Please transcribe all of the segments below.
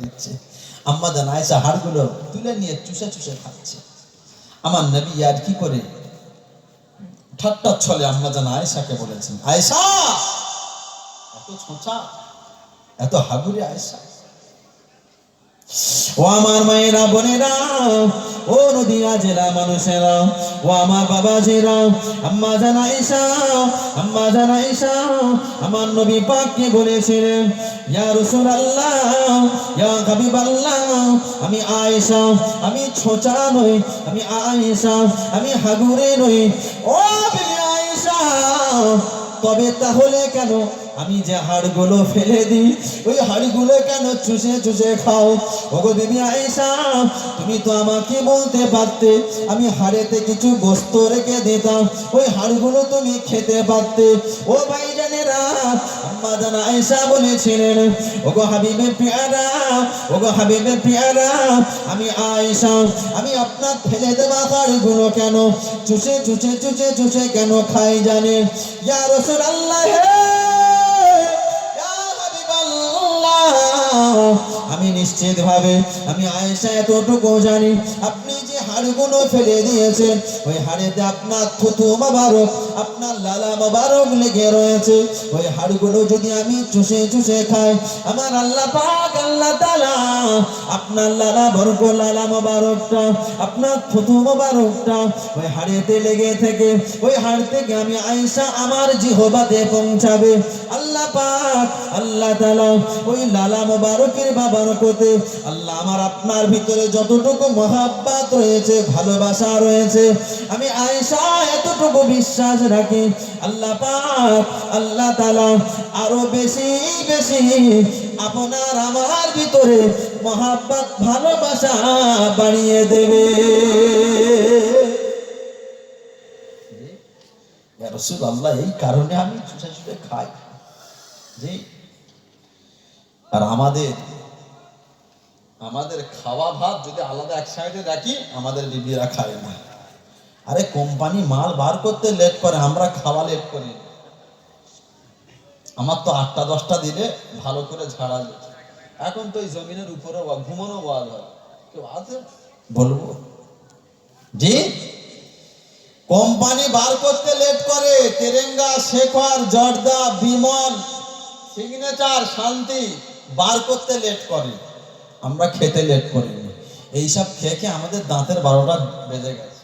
দিচ্ছে। আম্মা জান আয়সা হাড়গুলো তুলে নিয়ে চুষে চুষে খাচ্ছে। আমার নবী আর কি করে ঠাট্টা ছলে আম্মা জান আয়সাকে বলেছেন আয়সা এত ছোঁচা, এত হাগুরে আয়সা ও আমার মায়েরা, বোনেরা ও নদিয়া জেলা মানুষেরা, ও আমার বাবাজিরা আম্মা জান আয়েশা আম্মা জান আয়েশা আমার নবী পাককে বলেছিলেন, ইয়া রাসূলুল্লাহ, ইয়া হাবিবাল্লাহ, আমি আয়েশা, আমি ছোচা নই, আমি আয়েশা, আমি হাগুরে নই, ও বিবি আয়েশা তবে তাহলে কেন? আমি যে হাড়গুলো ফেলে দিই, ওই হাড়গুলো কেন চুষে চুষে খাও? ওগো দেবী আয়েশা, তুমি তো আমাকে বলতে পারতে, আমি হাড়েতে কিছু গোস্ত রেখে দিতাম, ওই হাড়গুলো তুমি খেতে পারতে। ও ভাইজানেরা আম্মা জান আয়েশা বলেছিলেন পেয়ারা আমি আয়েশা, আমি আপনার ফেলে কেন চুষে চুষে চুষে চুষে কেন খাই জানেন ইয়া রাসূলুল্লাহ ইয়া আমি নিশ্চিত ভাবে আমি আয়েশা এতটুকু জানি, আপনি যে হাড়গুলো ফেলে দিয়েছেন ওই হাড়েতে আপনার থুতু মোবারক, আপনার লালা মোবারক লেগে রয়েছে। ওই হাড়গুলো যদি আমি চুষে চুষে খাই, আমার আল্লাহ পাক, আল্লাহ তাআলা আপনার লালা বরক, লালা মোবারকটা, আপনার থুতু মোবারকটা ওই হাড়েতে লেগে থেকে, ওই হাড় থেকে আমি আয়েশা আমার জিহবাতে পৌঁছাবে। আল্লাহ পাক, আল্লাহ তাআলা ওই লালা মোবারকের বাবারকতে আল্লাহ আমার আপনার ভিতরে যতটুকু মহাব্বাত রয়েছে ভালোবাসা রয়েছে। আমি আয়েশা এতটুকু বিশ্বাস রাখি। আল্লাহ পাক, আল্লাহ তাআলা আরও বেশি বেশি আপনার আমার ভিতরে মহাব্বাত, ভালোবাসা বাড়িয়ে দেবে। এই কারণে আমি খাই। আর আমাদের আমাদের খাওয়া ভাত যদি আলাদা এক সাইডে রাখি, আমাদের বিবিরা খায় না। আরে, কোম্পানি মাল বার করতে লেট করে, আমরা খাওয়া লেট করি। আমার তো আটটা, দশটা দিলে ভালো করে ঝাড়া যেত এখন তো এই জমিনের উপরে ঘুমানো ওয়াজ হয় কেউ আছে? বলব। জি? কোম্পানি বার করতে লেট করে, তেরেঙ্গা, শেখর, জর্দা, বিমল, সিগনেচার, শান্তি বার করতে লেট করে। আমরা খেতে লেট করিনি। এইসব খেয়ে খেয়ে আমাদের দাঁতের বারোটা বেজে গেছে।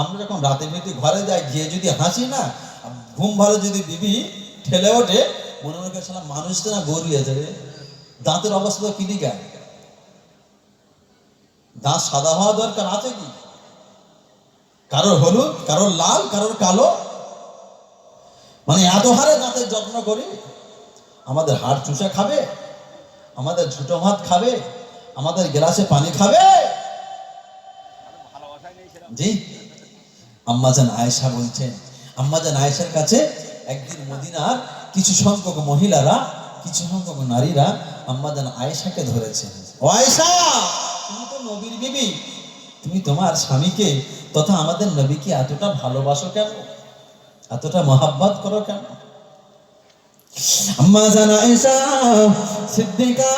আমরা যখন রাতে যদি ঘরে যাই, গিয়ে যদি হাসি না ঘুম ভালো যদি বিবি ঠেলে ওঠে, মনে মনে করে সালা মানুষটা না গড়িয়েছে রে। দাঁতের অবস্থা তো কিনি কেন দাঁত সাদা হওয়া দরকার আছে কি? কারোর হলুদ, কারোর লাল, কারোর কালো। মানে এত হারে দাঁতের যত্ন করি? আমাদের হাড় চুষা খাবে, আমাদের ঝুটো ভাত খাবে আমাদের গ্লাসে পানি খাবে? জি। আম্মাজান আয়েশা বলছেন আম্মাজান আয়েশার কাছে একদিন মদিনার কিছু সংখ্যক মহিলারা, কিছু সংখ্যক নারীরা আম্মাজান আয়েশাকে ধরেছেন ও আয়েশা, তুমি তো নবীর বিবি। তুমি তোমার স্বামীকে তথা আমাদের নবীকে এতটা ভালোবাসো কেন? এতটা মহাব্বত করো কেন? আম্মা জান আয়েশা সিদ্দিকা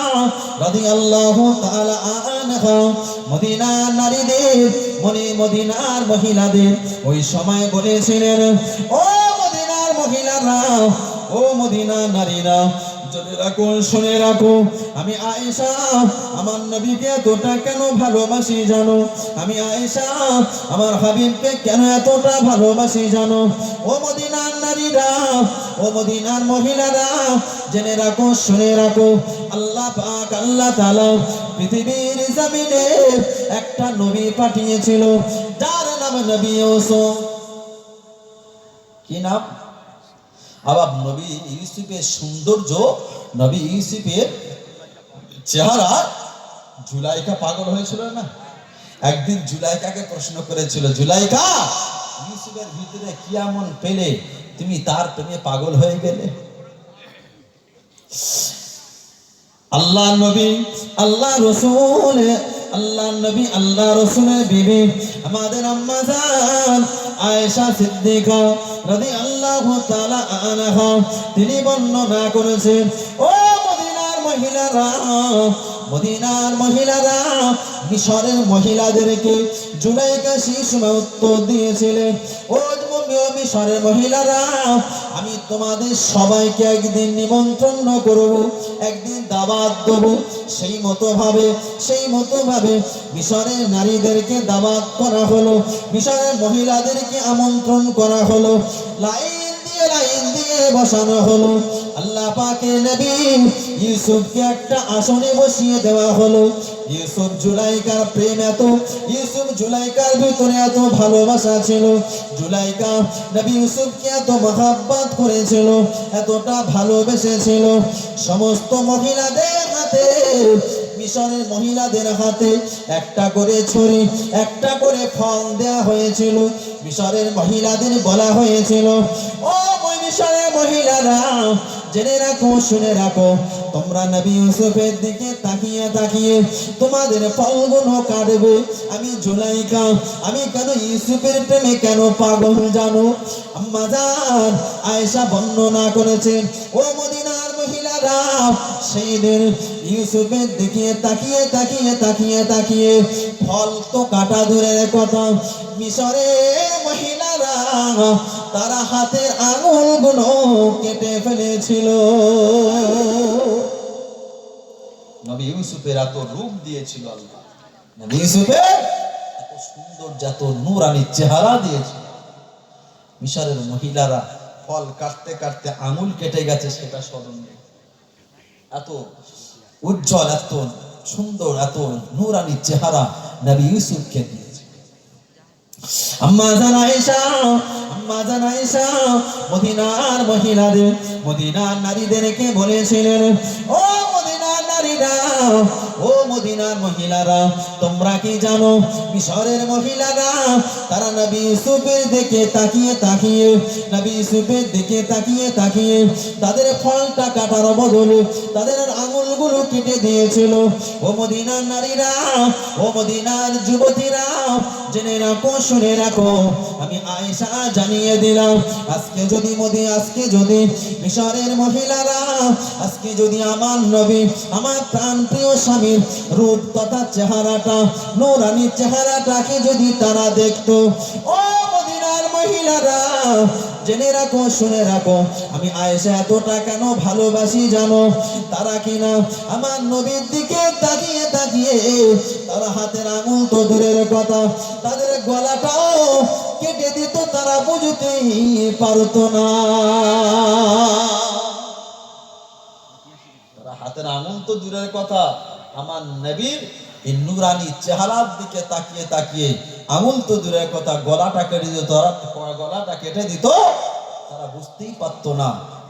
রাদিয়াল্লাহু তাআলা আনহা। মদিনার নারীদের, মনে মদিনার মহিলাদের, ওই সময় বলেছিলেন, ও মদিনার মহিলারা, ও মদিনার নারীরা জেনে রাখো, শুনে রাখো। আমি আয়েশা, আমার নবীকে এতটা কেন ভালোবাসি জানো? আমি আয়েশা, আমার হাবিবকে কেন এতটা ভালোবাসি জানো? ও মদিনার নারীরা, ও মদিনার মহিলারা, জেনে রাখো, শুনে রাখো। আল্লাহ পাক, আল্লাহ তাআলা পৃথিবীর জমিনে একটা নবী পাঠিয়েছিল। যার নাম নবী ইউসুফ। কি নাম? আবার নবী ইউসুফের সৌন্দর্য, নবী ইউসুফের চেহারা জুলাইকা পাগল হয়েছিল না? একদিন জুলাইকাকে প্রশ্ন করেছিল, জুলাইকা, ইউসুফের ভিতরে কি এমন পেলে? তুমি তার প্রেমে পাগল হয়ে গেলে? আল্লাহ নবী, আল্লাহ রসুল, আল্লাহ নবী, আল্লাহ রসুলের বিবি, আমাদের আম্মা আয়েশা সিদ্দিকা আল্লাহ তাআলা আনাহ, তিনি বর্ণনা করেছেন, ও মদিনার মহিলারা মদিনার মহিলারা, মিশরের মহিলাদেরকে জুলাইকা শিশু উত্তর দিয়েছিলেন। ও মিশরের মহিলারা, আমি তোমাদের সবাইকে একদিন নিমন্ত্রণ করব, একদিন দাওয়াত দেবো। সেই মতো ভাবে সেই মতো ভাবে মিশরের নারীদেরকে দাওয়াত করা হলো, মিশরের মহিলাদেরকে আমন্ত্রণ করা হলো, লাইন দিয়ে লাইন দিয়ে বসানো হলো। আল্লাহ পাকে নবী ইউসুফকে একটা আসনে বসিয়ে দেওয়া হলো। ইউসুফ জুলাইকার প্রেম এত ইউসুফ জুলাইকার ভিতরে এত ভালোবাসা ছিল, জুলাইকা নবী ইউসুফকে এত মহাব্বত করেছিল, এতটা ভালোবেসেছিল সমস্ত মহিলাদের হাতে, মিশরের মহিলাদের হাতে একটা করে ছুরি, একটা করে ফল দেয়া হয়েছিল, মিশরের মহিলাদের বলা হয়েছিল, ও মিশরের মহিলারা জেনে রাখো, শুনে রাখো। তোমরা নবী ইউসুফের দিকে তাকিয়ে তাকিয়ে তোমাদের ফলগুলো কাটবে। আমি জুলাইকা, আমি কেন ইউসুফের প্রেমে কেন পাগল জানো? আম্মা জান, আয়েশা বর্ণনা করেছেন, ও মদিনার মহিলারা, সেই দিন ইউসুফের দিকে তাকিয়ে তাকিয়ে তাকিয়ে তাকিয়ে ফল তো কাটা দূরের কথা। মিশরের মহিলারা তারা হাতের আঙুলগুলো কেটে ফেলেছিল। নবী ইউসুফের এত রূপ দিয়েছিল আল্লাহ। নবী ইউসুফের? এত সুন্দর নূরানি চেহারা দিয়েছিল। মিশরের মহিলারা ফল কাটতে কাটতে আঙুল কেটে গেছে সেটা স্মরণ নেই। এত উজ্জ্বল এত সুন্দর এত নূরানি চেহারা নবী ইউসুফকে দিয়েছে। আম্মা জান মদিনার মহিলাদের মদিনার নারীদেরকে বলেছিলেন ও ও মদিনার মহিলারা, তোমরা কি জানো? মিশরের মহিলারা, তারা নবী ইউসুফের দিকে তাকিয়ে তাকিয়ে, নবী ইউসুফের দিকে তাকিয়ে তাকিয়ে, তাদের ফলটা কাটার বদলে, তাদের আঙুলগুলো কেটে দিয়েছিল। ও মদিনার নারীরা, ও মদিনার যুবতীরা, জেনে রাখো, শুনে রাখো, আমি আয়েশা জানিয়ে দিলাম, আজকে যদি মোদি, আজকে যদি মিশরের মহিলারা, আজকে যদি আমার নবী, আমার প্রাণ প্রিয় স্বামীর রূপ তথা চেহারাটা, নোরানির চেহারাটাকে যদি তারা দেখতো, ও মদিনার মহিলারা, জেনে রাখো, শুনে রাখো, আমি আয়েশা এতটা কেন ভালোবাসি জানো? তারা কিনা আমার নবীর দিকে তাকিয়ে তাকিয়ে, তারা হাতের আঙুল তো দূরের কথা, তাদের গলাটাও কেটে দিত, তারা বুঝতেই পারতো না। হাতের আঙুল তো দূরের কথা। আমার নবীর এই নুরানি চেহারার দিকে তাকিয়ে তাকিয়ে আঙুল তো দূরের কথা, গলাটা কেটে দিত গলাটা কেটে দিত, তারা বুঝতেই পারতো না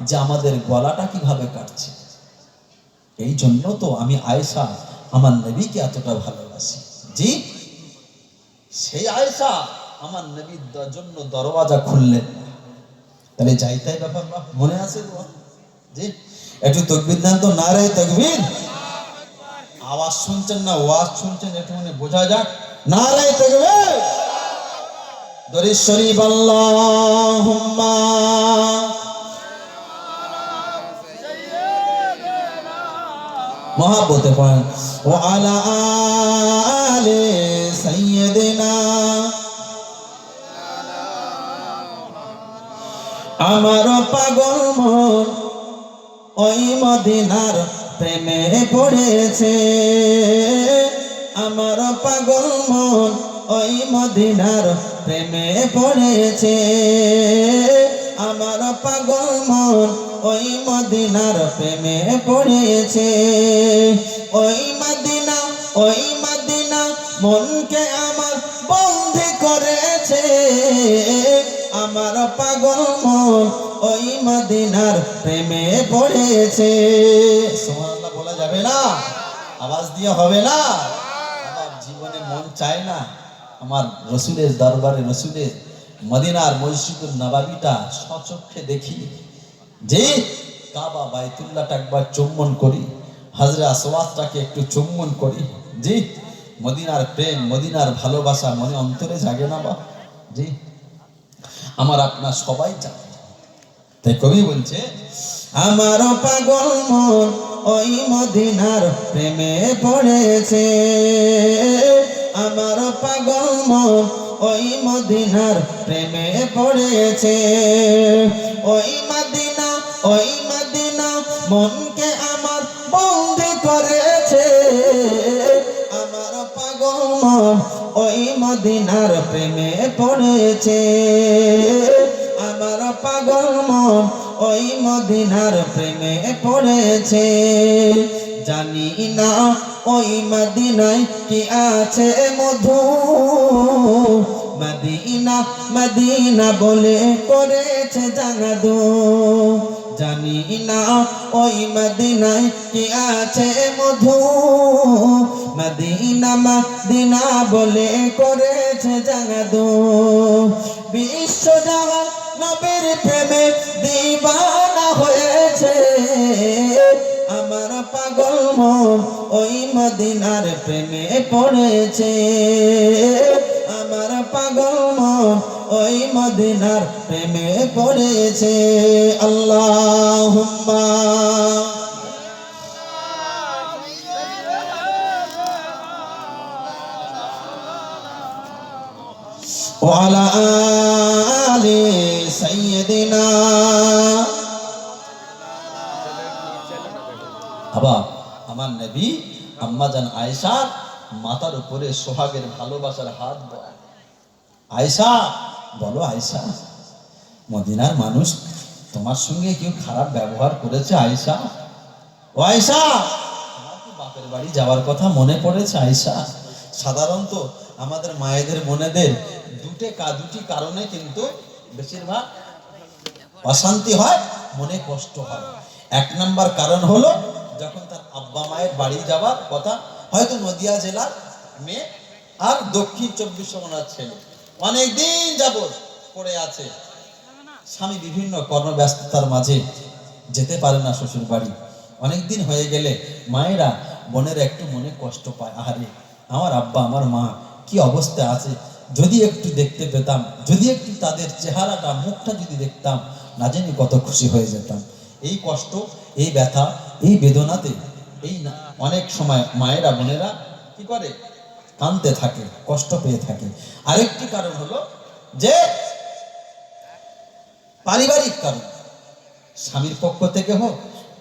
যে আমাদের গলাটা কীভাবে কাটছে। এই জন্য তো আমি আয়েশা, আমার নবীকে এতটা ভালোবাসি। জি? সেই আয়েশা আমার নবীর জন্য দরওয়াজা খুললেন। তাহলে যাইতাই ব্যাপার, মনে আছে জি? একটু তকবির দেন তো না রে তকবির। আওয়াজ শুনছেন না, ওয়াজ শুনছেন একটু মানে বোঝা যাক। না রে তকবির। দরিদ শরীফ আল্লাহুম্মা মহাব্বতে পড়েন ও আলা আলে সাইয়্যিদিনা। আমার পাগল মন ওই মদিনার প্রেমে পড়েছে। আমার পাগল মন ওই মদিনার প্রেমে পড়েছে। আমার পাগল মন ওই মদিনার প্রেমে পড়েছে। ওই মদিনা ওই মদিনা মনকে আমার বন্ধি করেছে। আমার পাগল মন ওই মদিনার প্রেমে পড়েছে। বলা যাবে না? আওয়াজ দিয়ে হবে না? আমার জীবনে মন চায় না। আমার রসুলের দরবারে রসুলের মদিনার মসজিদুল নবাবিটা সচক্ষে দেখি। যে কাবা বাইতুল্লাহটা একবার চুম্বন করি, হাজরা আসওয়াতটাকে একটু চুম্বন করি। জি, মদিনার প্রেম, মদিনার ভালোবাসা মনে অন্তরে জাগে না বা? জি, আমার আপনার সবাই জানে। তাই কবি বলছে, আমার পাগল মন ওই মদিনার প্রেমে পড়েছে। আমার পাগল মন ওই মদিনার প্রেমে পড়েছে। ওই মদিনা ওই মদিনা মনকে আমার বন্দি করেছে। আমার পাগল মন ওই মদিনার প্রেমে পড়েছে। আমার পাগল মন ওই মদিনার প্রেমে পড়েছে। জানি না ওই মদিনায় কি আছে মধু। মদিনা মদিনা বলে করেছে জানা জানাদু। জানি না ওই মদিনায় কি আছে মধু। মদিনা মদিনা বলে করেছে জানা জানাদু। বিশ্ব জাহান নবীর প্রেমে দিবানা হয়েছে আমার পাগল মন ওই মদিনার প্রেমে পড়েছে আমার পাগল মন ওই মদিনার প্রেমে পড়েছে আল্লাহ وعلى آل উপরে সোহাগের ভালোবাসার হাত বলো। মদিনার মানুষ তোমার সঙ্গে কেউ খারাপ ব্যবহার করেছে আয়েশা? ও বাপের বাড়ি যাওয়ার কথা মনে পড়েছে আয়েশা? সাধারণত আমাদের মায়েদের মনেদের দুটে দুটি কারণে কিন্তু বেশিরভাগ অশান্তি হয়, মনে কষ্ট হয়। এক নাম্বার কারণ হলো, যখন তার আব্বা মায়ের বাড়ি যাওয়ার কথা, হয়তো নদিয়া জেলার মেয়ে আর দক্ষিণ চব্বিশ পরগনার ছেলে। অনেক দিন যাবৎ পড়ে আছে। স্বামী বিভিন্ন কর্মব্যস্ততার মাঝে যেতে পারে না শ্বশুর বাড়ি। অনেক দিন হয়ে গেলে মায়েরা বোনের একটু মনে কষ্ট পায়। আহারে, আমার আব্বা, আমার মা, কি অবস্থায় আছে? যদি একটু দেখতে পেতাম, যদি একটু তাদের চেহারাটা, মুখটা যদি দেখতাম না জানি কত খুশি হয়ে যেতাম। এই কষ্ট, এই ব্যথা, এই বেদনাতে এই অনেক সময় মায়েরা, বোনেরা কি করে? কাঁদতে থাকে, কষ্ট পেয়ে থাকে। আরেকটি কারণ হলো যে পারিবারিক কারণ। স্বামীর পক্ষ থেকে হোক,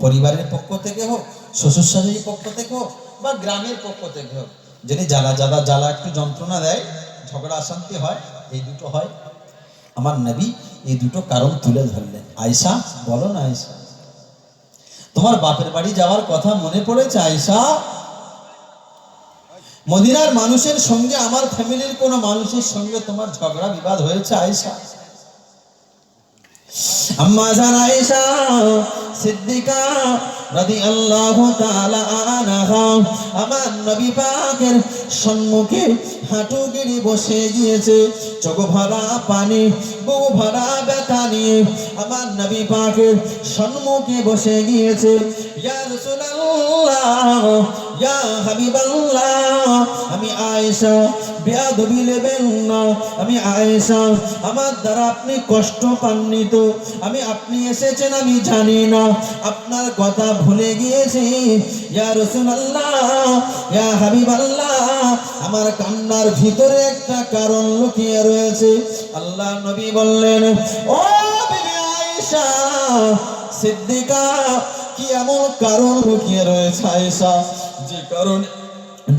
পরিবারের পক্ষ থেকে হোক শ্বশুর শাশুড়ির পক্ষ থেকে হোক, বা গ্রামের পক্ষ থেকে হোক, যদি জ্বালা জ্বালা জ্বালা একটু যন্ত্রণা দেয়, ঝগড়া, অশান্তি হয়, এই দুটো হয়। আমার নবী এই দুটো কারণ তুলে ধরলেন আয়সা বলো না আয়সা তোমার বাপের বাড়ি যাওয়ার কথা মনে পড়েছে আয়সা মদিনার মানুষের সঙ্গে, আমার ফ্যামিলির কোনো মানুষের সঙ্গে তোমার ঝগড়া, বিবাদ হয়েছে আয়সা আম্মা জান আয়েশা সিদ্দিকা তাআলা আনহা। আমার নবী পাকের সম্মুখে হাঁটু গিরি বসে গিয়েছে। চোখ ভরা পানি, বুক ভরা ব্যথা নিয়ে আমার নবী পাকের সম্মুখে বসে গিয়েছে। ইয়া রাসূলুল্লাহ ইয়া হাবিবাল্লাহ, আমি আয়েশা, বেয়াদবি নেবেন না। আমি আয়েশা, আমার দ্বারা আপনি কষ্ট পাননি তো। আমি, আপনি এসেছেন, আমি জানি না। আপনার কথা ভুলে গিয়েছি। ইয়া রাসূলুল্লাহ, ইয়া হাবিবাল্লাহ, আমার কান্নার ভিতরে একটা কারণ লুকিয়ে রয়েছে। আল্লাহ নবী বললেন, ও আয়েশা, সিদ্দিকা, কি এমন কারণ লুকিয়ে রয়েছে আয়েশা? যে কারণে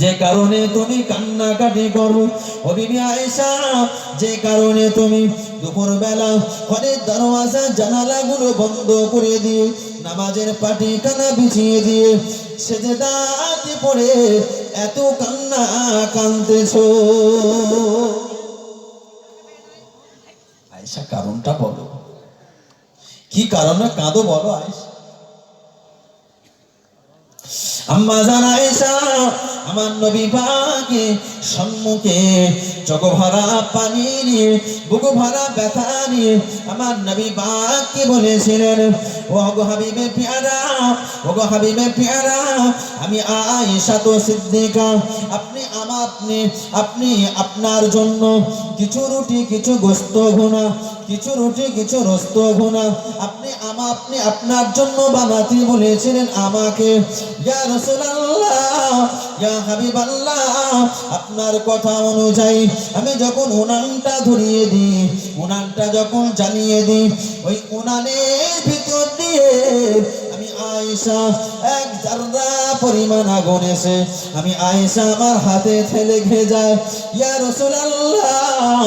যে কারণে তুমি কান্নাকাটি করো। যে কারণে তুমি দুপুর বেলা ঘরের দরওয়াজা, জানালাগুলো বন্ধ করে দিয়ে নামাজের পাটি কানা বিছিয়ে দিয়ে সেজে দাঁতে পড়ে এত কান্না কানতেছো আয়সা কারণটা বলো। কি কারণে কাঁদো বলো আয়সা আম্মা জান আয়েশা আমার নবী পাকে সম্মুখে চোখ ভরা পানি নিয়ে বুকু ভরা ব্যথা নিয়ে আমার নবী পাককে বলেছিলেন ও গো হাবিবে পেয়ারা ও গো হাবিবে পেয়ারা, আমি আয়েশা তো সিদ্দিকা, আপনি আমার আপনি আপনি আপনার জন্য কিছু রুটি, কিছু গোস্ত ঘোনা কিছু রুটি, কিছু রস্ত ঘোনা আপনি আমা আপনি আপনার জন্য বানাতে বলেছিলেন আমাকে। ইয়া আপনার কথা অনুযায়ী আমি যখন উনানটা ধরিয়ে দিই, উনানটা যখন জানিয়ে দিই, ওই উনানের ভিতর দিয়ে আমি আয়েশা এক জাররা পরিমাণ আগুন এসে আমি আয়েশা আমার হাতে ঠেলে ঘে যায়। ইয়া রাসূলুল্লাহ,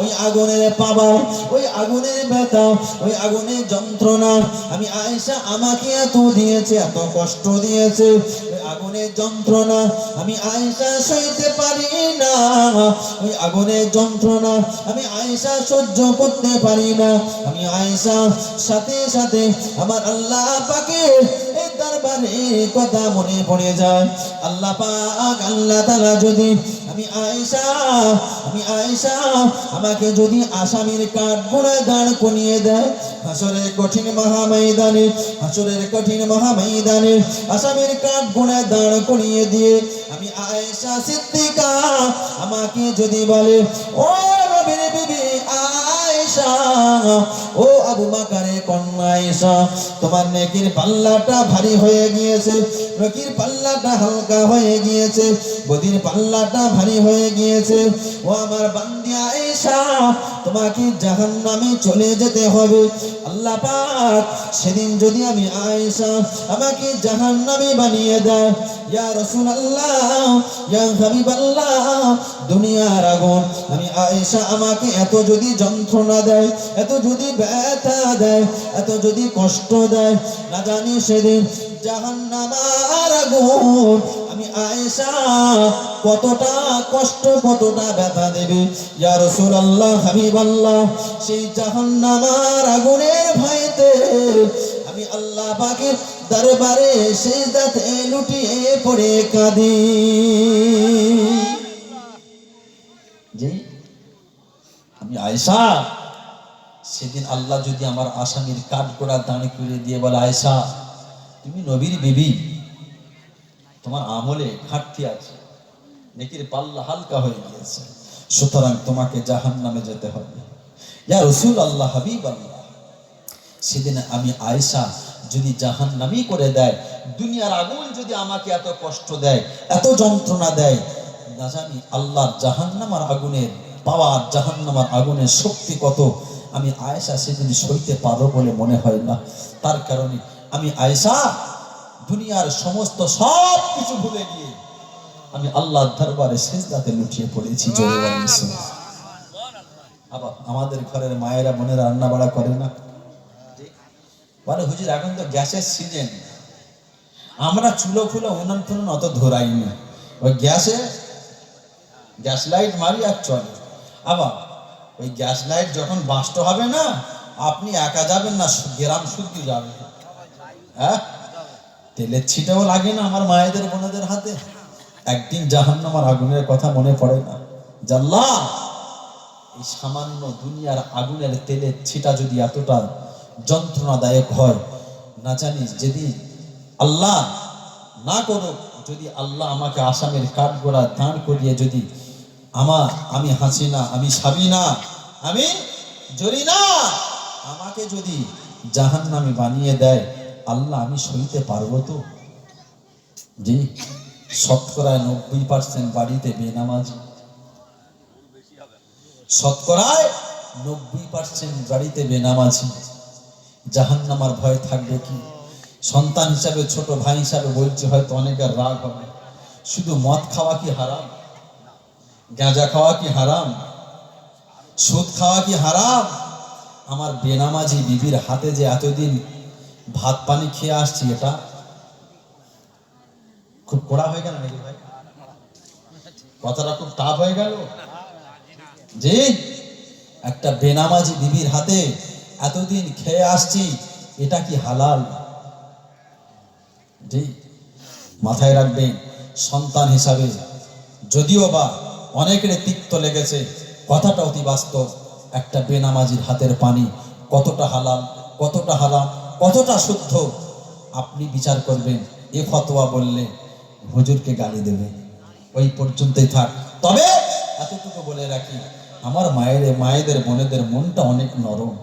ওই আগুনের পাবা ওই আগুনের ব্যথা, ওই আগুনের যন্ত্রণা আমি আয়েশা আমাকে এত দিয়েছে, এত কষ্ট দিয়েছে। ওই আগুনের যন্ত্রণা আমি আয়েশা সইতে পারি না। ওই আগুনের যন্ত্রণা আমি আয়েশা সহ্য করতে পারি না। আমি আয়েশা সাথে সাথে আমার আল্লাহ পাকে দরবারে কথা মনে পড়ে যায়। আল্লাহ পাক, আল্লাহ তাআলা যদি, আমি আয়েশা আমি আয়েশা, আমাকে যদি আসামির কাঠ গোড়ায় দাঁড় করিয়ে দেয়, হাসরের কঠিন মহাময়দানে, হাসরের কঠিন মহাময়দানে আসামির কাঠ গোড়ায় দাঁড় করিয়ে দিয়ে, আমি আয়েশা সিদ্দিকা, আমাকে যদি বলে, ও নবীর বিবি আয়েশা ও আবু বাকারে কন্যা তোমার নেকির পাল্লাটা ভারী হয়ে গিয়েছে, নেকির পাল্লাটা হালকা হয়ে গিয়েছে, বদির পাল্লাটা ভারী হয়ে গিয়েছে। ও আমার বান্দিয়া আয়েশা তোমাকে জাহান্নামে চলে যেতে হবে। আল্লাহ পাক সেদিন যদি আমি আয়েশা আমাকে জাহান্নামে বানিয়ে দেয়, ইয়া আল্লাহ ইয়া হাবিবাল্লাহ, দুনিয়ার আগুন, আমি আয়েশা আমাকে এত যদি যন্ত্রণা দেয় এত যদি ব্যথা দেয়, এত যদি কষ্ট দেয়, না জানি সেদিন আগুন। আমি আয়েশা, কতটা কষ্ট, কতটা ব্যথা দেবে। ইয়া রাসূলুল্লাহ, হাবিবাল্লাহ, সেই জাহান্নামার আগুনের ভয়তে আমি আল্লাহ পাকের দরবারে সিজদাতে লুটিয়ে পড়ে কাঁদি। আমি আয়েশা সেদিন আল্লাহ যদি আমার আসামির কাঠ গোড়া দাঁড়ি করে দিয়ে বলে, আয়েশা, তুমি নবীর বিবি। তোমার আমলে ঘাটতি আছে, নেকির পাল্লা হালকা হয়ে গিয়েছে। সুতরাং তোমাকে জাহান নামে যেতে হবে। ইয়া রসুল আল্লাহ হাবিব আল্লাহ সেদিন আমি আয়েশা যদি জাহান নামি করে দেয়, দুনিয়ার আগুন যদি আমাকে এত কষ্ট দেয়, এত যন্ত্রণা দেয়, না জানি আল্লাহর জাহান্নামার আগুনের পাওয়ার জাহান্নামার আগুনের শক্তি কত আমি আয়েশা সেদিন সইতে পারব বলে মনে হয় না। তার কারণে আমি আয়েশা দুনিয়ার সমস্ত সব কিছু ভুলে গিয়ে আমি আল্লাহর দরবারে সেজদাতে লুটিয়ে পড়েছি আমাদের ঘরের মায়েরা বোনেরা রান্না বাড়া করে না? বলে, হুজুর, এখন তো গ্যাসের সিজন। আমরা চুলো ফুলো উনান ফুলন অত ধরাইনি ওই গ্যাসে, গ্যাস লাইট মারি আর চলে। আবার ওই গ্যাস লাইট যখন বাস্ট হবে না, আপনি একা যাবেন না, গ্রাম শুদ্ধ যাবেন হ্যাঁ? তেলের ছিটাও লাগে না আমার মায়েদের, বোনেদের হাতে। একদিন জাহান্নামার আগুনের কথা মনে পড়ে না। জাল্লা! এই সামান্য দুনিয়ার আগুনের তেলের ছিটা যদি এতটা যন্ত্রণাদায়ক হয়, না জানি যদি আল্লাহ না করুক, যদি আল্লাহ আমাকে আসামের কাঠগোড়া দাঁড় করিয়ে যদি আমার, আমি হাসিনা, আমি সাবিনা আমি জরিনা। আমাকে যদি জাহান নামে বানিয়ে দেয়, আল্লাহ আমি সইতে পারব তো? জি শতকরায় নব্বই পার্সেন্ট বাড়িতে বেনামাজি, শতকরায় নব্বই পার্সেন্ট বাড়িতে বেনামাজি জাহান্নামার ভয় থাকবে কি? সন্তান হিসাবে, ছোট ভাই হিসাবে বলছি হয়তো অনেকের রাগ হবে। শুধু মদ খাওয়া কি হারাম? গাঁজা খাওয়া কি হারাম? সুদ খাওয়া কি হারাম? আমার বেনামাজি বিবির হাতে যে এতদিন ভাত পানি খেয়ে আসছি এটা খুব কড়া হয়ে গেল নাকি ভাই? কথাটা খুব টাফ হয়ে গেল। জি, একটা বেনামাজি বিবির হাতে এতদিন খেয়ে আসছি, এটা কি হালাল? জি, মাথায় রাখবেন, সন্তান হিসাবে যদিও বা অনেকের তিক্ত লেগেছে। কথাটা অতি বাস্তব। একটা বেনামাজির হাতের পানি কতটা হালাল, কতটা হারাম, কতটা শুদ্ধ? আপনি বিচার করবেন, এ ফতোয়া বললে হুজুরকে গালি দেবে। ওই পর্যন্তই থাক। তবে এতটুকু বলে রাখি, আমার মায়ের, মায়েদের, বোনেদের মনটা অনেক নরম।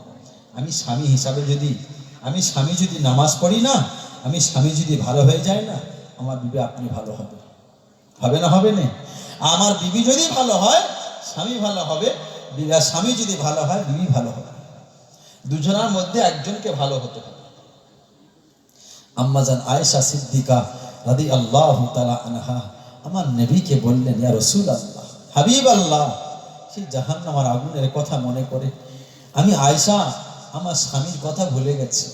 আমি স্বামী হিসাবে যদি, আমি স্বামী যদি নামাজ পড়ি না, আমি স্বামী যদি ভালো হয়ে যায় না, আমার বিবে আপনি ভালো হবে। হবে না হবে না? আমার বিবি যদি ভালো হয়, স্বামী ভালো হবে আর স্বামী যদি ভালো হয়, বিবি ভালো হবে। দুজনের মধ্যে একজনকে ভালো হতে হবে। আম্মাজান আয়েশা সিদ্দিকা রাদি আল্লাহ তালা আনহা আমার নবীকে বললেন, ইয়া রসুল আল্লাহ হাবিব আল্লাহ সেই জাহান আমার আগুনের কথা মনে করে, আমি আয়েশা, আমার স্বামীর কথা ভুলে গেছি।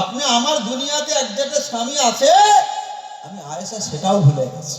আপনি আমার দুনিয়াতে এক জায়গায় স্বামী আছে, আমি আয়েশা সেটাও ভুলে গেছি।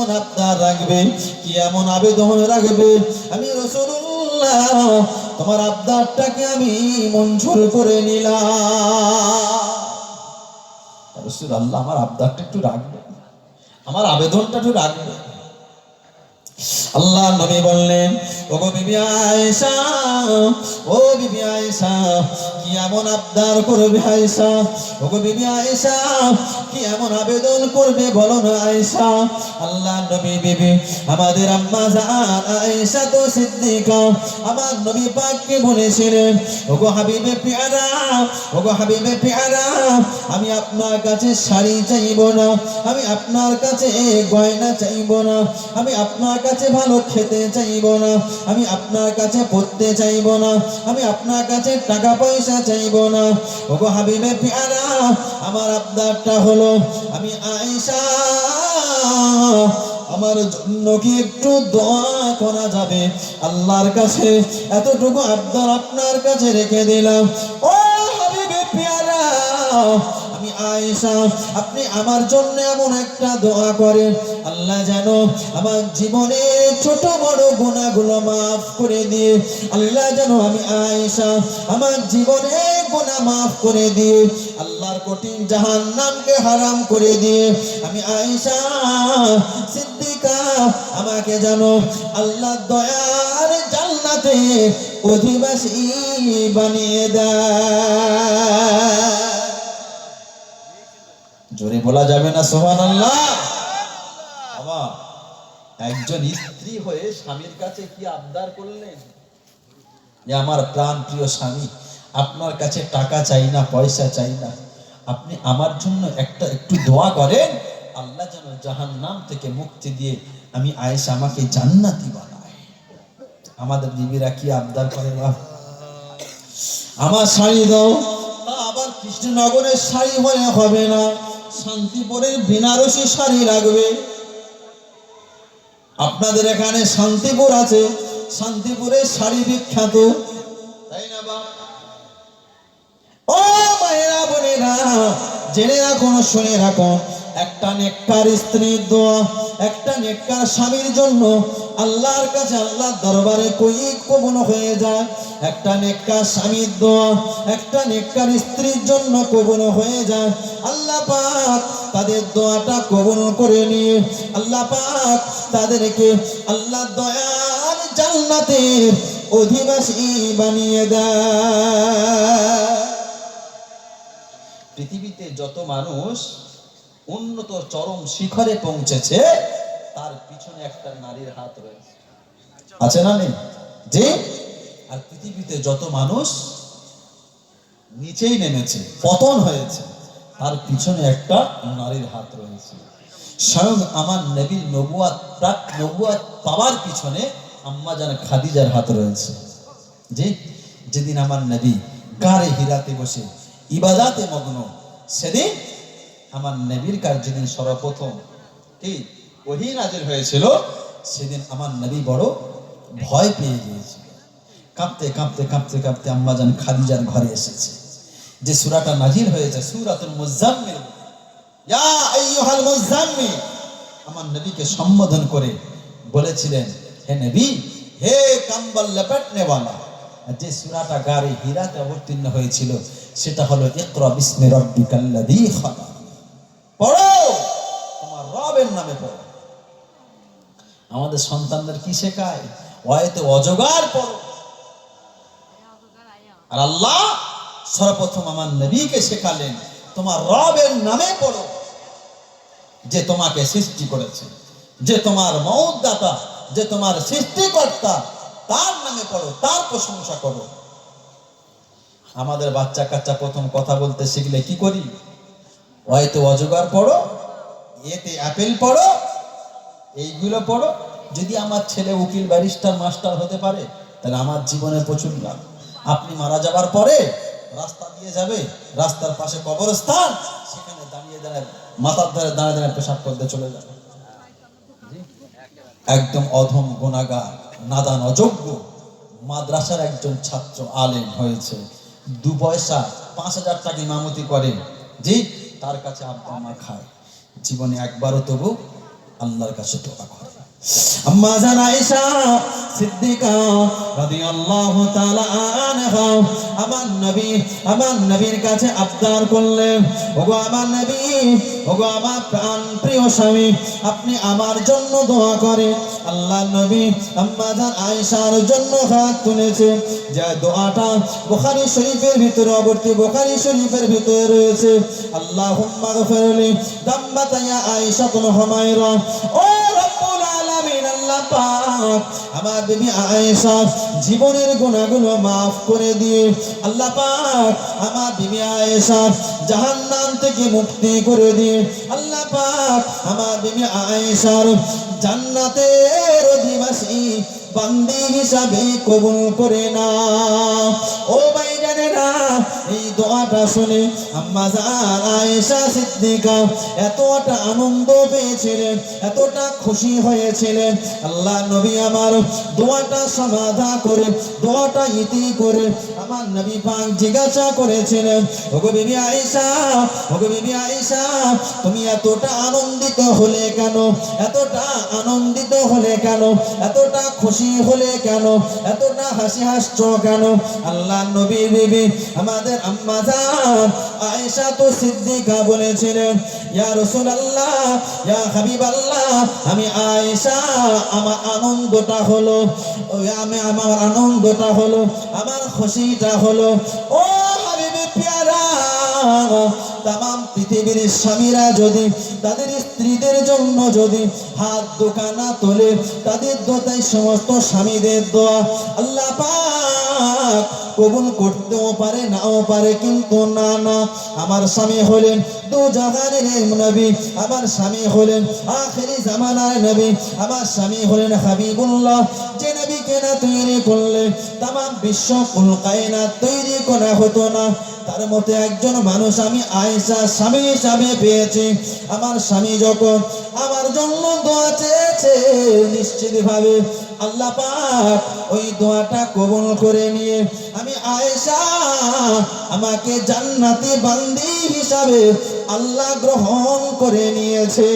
এমন আবদার রাখবে, কি এমন আবেদন রাখবে? আমি রসুল্লাহ তোমার আবদারটাকে আমি মঞ্জুর করে নিলাম। রসুল আল্লাহ আমার আবদারটা একটু রাখবে। আমার আবেদনটা একটু রাখবে। আল্লাহ নবী বললেন ও গো বিবি আয়েশা, ও বিবি আয়েশা, কি এমন আবদার করবে আয়েশা? ও গো বিবি আয়েশা, কি এমন আবেদন করবে বলো না আয়েশা? আল্লাহ নবী, বিবি, আমাদের আম্মা জান আয়েশা তো সিদ্দিকা। আমার নবী পাককে বলেছিলেন ও গো হাবিবে পেয়ারা গো হাবিবে পেয়ারা, আমি আপনার কাছে শাড়ি চাইব না, আমি আপনার কাছে গয়না চাইব না, আমি আপনার কাছে ভালো খেতে চাইব না। আমি আপনার কাছে পড়তে চাইব না। আমি আপনার কাছে টাকা পয়সা চাইব না। ও গো হাবিবে পেয়ারা, আমার আবদারটা হলো, আমি আয়েশা, আমার জন্য কি একটু দোয়া করা যাবে? আল্লাহর কাছে এতটুকু আবদার আপনার কাছে রেখে দিলাম। ও হাবিবে পেয়ারা আয়েশা আপনি আমার জন্য এমন একটা দোয়া করেন। আল্লাহ যেন আমার জীবনে ছোট বড় গুণাগুলো মাফ করে দিয়ে, আল্লাহ যেন আমি আয়েশা আমার জীবনে গুণা মাফ করে দিয়ে, আল্লাহর কঠিন জাহান নামকে হারাম করে দিয়ে, আমি আয়েশা সিদ্দিকা আমাকে যেন আল্লাহ দয়ার জান্নাতে অধিবাসী বানিয়ে দেয়। জোরে বলা যাবে না সোহান আল্লাহ বাবা, একজন স্ত্রী হয়ে স্বামীর কাছে কি আবদার করলেন? যে আমার প্রাণ প্রিয় স্বামী, আপনার কাছে টাকা চাই না, পয়সা চাই না। আপনি আমার জন্য একটা, একটু দোয়া করেন, আল্লাহ যেন জাহান নাম থেকে মুক্তি দিয়ে আমি আয়েশা আমাকে জান্নাতি বানায়। আমাদের বিবিরা কি আবদার করে বাপ? আমার শাড়ি দাও আবার কৃষ্ণনগরের শাড়ি হলে হবে না। শান্তিপুরের বেনারসি শাড়ি লাগবে। আপনাদের এখানে শান্তিপুর আছে শান্তিপুরের শাড়ি বিখ্যাত। তাই না বা ও মায়েরা বোনেরা, জেনে রাখুন শুনে রাখুন একটা নেককার স্ত্রীর দোয়া, একটা নেককার স্বামীর জন্য আল্লাহর কাছে আল্লাহর দরবারে কই কবুল হয়ে যায়। একটা নেককার স্বামীর দোয়া, একটা নেককার স্ত্রীর জন্য কবুল হয়ে যায়। আল্লাহ পাক তাদের দোয়াটা কবন করে নিয়ে, আল্লাহ পাক তাদেরকে আল্লাহ দয়ার জান্নাতের অধিবাসী বানিয়ে দেয়। পৃথিবীতে যত মানুষ উন্নত চরম শিখরে পৌঁছেছে, তার পিছনে একটা নারীর হাত রয়েছে। আছে না যে? আর পৃথিবীতে যত মানুষ নিচেই নেমেছে, পতন হয়েছে, তার পিছনে একটা নারীর হাত রয়েছে। স্বয়ং আমার নবীর নবুয়াত, প্রাক নবুয়াত পাওয়ার পিছনে আম্মা জান খাদিজার হাত রয়েছে। যে? যেদিন আমার নবী গারে হীরাতে বসে ইবাদাতে মগ্ন, সেদিন আমার নবীর কার যেদিন সর্বপ্রথম। কি ওহি নাজির হয়েছিল, সেদিন আমার নবী বড় ভয় পেয়ে গিয়েছিল। কাঁপতে কাঁপতে কাঁপতে কাঁপতে আম্মাজান খাদিজার ঘরে এসেছে। যে সুরাটা নাজির হয়েছে, সূরাতুল মুজাম্মিল, ইয়া আইয়ুহাল মুজাম্মিল, আমার নবীকে সম্বোধন করে বলেছিলেন, হে নবী, হে কাম্বল লেপেটনেওয়ালা যে সুরাটা গারে হীরাতে অবতীর্ণ হয়েছিল, সেটা হলো ইকরা বিসমি রাব্বিকাল্লাযী খালাক। রবের নামে পড়ো। আমাদের সন্তানদের কি শেখায়? হয়তো অজগার পড়ো। আর আল্লাহ সর্বপ্রথম আমার নবীকে শেখালেন, তোমার রবের নামে পড়ো, যে তোমাকে সৃষ্টি করেছে, যে তোমার মৌদাতা যে তোমার সৃষ্টিকর্তা, তার নামে পড়ো, তার প্রশংসা করো। আমাদের বাচ্চা কাচ্চা প্রথম কথা বলতে শিখলে কি করি? হয়তো অজগার পড়ো এতে অ্যাপেল পড়ো, এইগুলো পড়ো। যদি আমার ছেলে উকিল ব্যারিস্টার মাস্টার হতে পারে, তাহলে আমার জীবনে প্রচুর লাভ। আপনি মারা যাবার পরে রাস্তা দিয়ে যাবে, রাস্তার পাশে কবরস্থান, সেখানে দাঁড়িয়ে দাঁড়িয়ে, মাথার ধারে দাঁড়িয়ে দাঁড়িয়ে পেশাব করতে চলে যাবে। একদম অধম গুণাগার, নাদান, অযোগ্য, মাদ্রাসার একজন ছাত্র আলেম হয়েছে। দু পয়সা, পাঁচ হাজার টাকা ইমামতি করে যে তার কাছে আব্বা মা খায়। জীবনে একবারও তবু আল্লাহর কাছে দোয়া করে। আম্মা জান আয়েশা আপনি আমার জন্য দোয়া করেন। আল্লাহ নবী আম্মা জান আয়েশার জন্য হাত তুলেছে। যে দোয়াটা বুখারী শরীফের ভিতরে অবর্তী বুখারী শরীফের ভিতরে রয়েছে। আল্লাহুম্মা গফিরলি দাম্মাতা ইয়া আয়েশা আল্লাহ আমার জীবনের গুণাগুলো মাফ করে দিয়ে আল্লাহ পাক আমার বিবি জাহান্নাম থেকে মুক্তি করে দিয়ে আল্লাহ পাক আমার বিবি আয়েশার জান্নাতের অধিবাসী বান্দি হিসাবে কবুল করে না ও ভাই এতটা আনন্দ পেয়েছিলেন, এতটা খুশি হয়েছিলেন। আল্লাহ নবী আমার দোয়াটা সমাধা করে, দোয়াটা ইতি করে আমার নবী পাক জিজ্ঞাসা করেছিলেন তুমি এতটা আনন্দিত হলে কেন? এতটা আনন্দিত হলে কেন? এতটা খুশি হলে কেন? এতটা হাসি হাসছো কেন? আল্লাহ নবী বিবি আমাদের আম্মা জান আয়েশা তো সিদ্দিকা বলেছিলেন, ইয়া রাসূলুল্লাহ, ইয়া হাবিবাল্লাহ, আমি আয়েশা, আমার আনন্দটা হলো আমি আমার আনন্দটা হলো, আমার খুশিটা হলো। ও হাবিবি পেয়ারা তাম পৃথিবীর স্বামীরা যদি, তাদের স্ত্রীদের জন্য যদি হাত দোকানা তোলে, তাদের দোতাই সমস্ত স্বামীদের দোয়া, আল্লাহ পাক কবুল করতেও পারে, নাও পারে, কিন্তু না না। আমার স্বামী হলেন দু জাহানের নবী, আমার স্বামী হলেন আখেরি জামানার নবী, আমার স্বামী হলেন হাবিবুল্লাহ। যে নবীকে না তৈরি করলে তাম বিশ্ব কুল না তৈরি করা হতো না। তার মধ্যে একজন মানুষ আমি আয়েশা স্বামী হিসাবে পেয়েছি। আমার স্বামী যখন আমার জন্য দোয়া চেয়েছে নিশ্চিত ভাবে আল্লাহ পাক ওই দোয়াটা কবল করে নিয়ে, আমি আয়েশা আমাকে জান্নাতি বান্দি হিসাবে আল্লাহ গ্রহণ করে নিয়েছে।